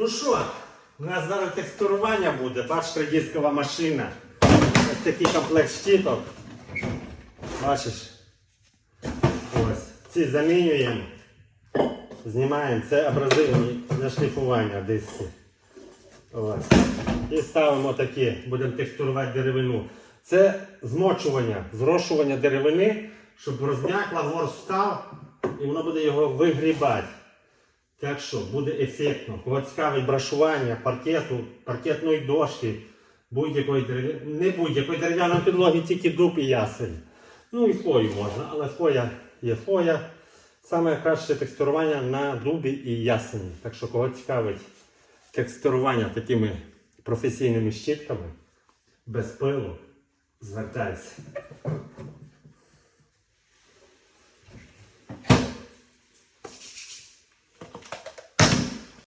Ну що, у нас зараз текстурування буде, бачите, дискова машина. Ось такий комплект щиток. Бачиш? Ось. Ці замінюємо. Знімаємо. Це абразивні для шліфування диски. Ось. І ставимо такі, будемо текстурувати деревину. Це змочування, зрошування деревини, щоб розм'якла, ворс встав, і воно буде його вигрібати. Так що буде ефектно. Кого цікавить брашування паркету, паркетної дошки, будь-якої дерев'яної, не будь-якої дерев'яної підлоги, тільки дуб і ясень. Ну і фою можна, але фоя є фоя. Саме краще текстурування на дубі і ясені. Так що кого цікавить текстурування такими професійними щітками без пилу, звертайся.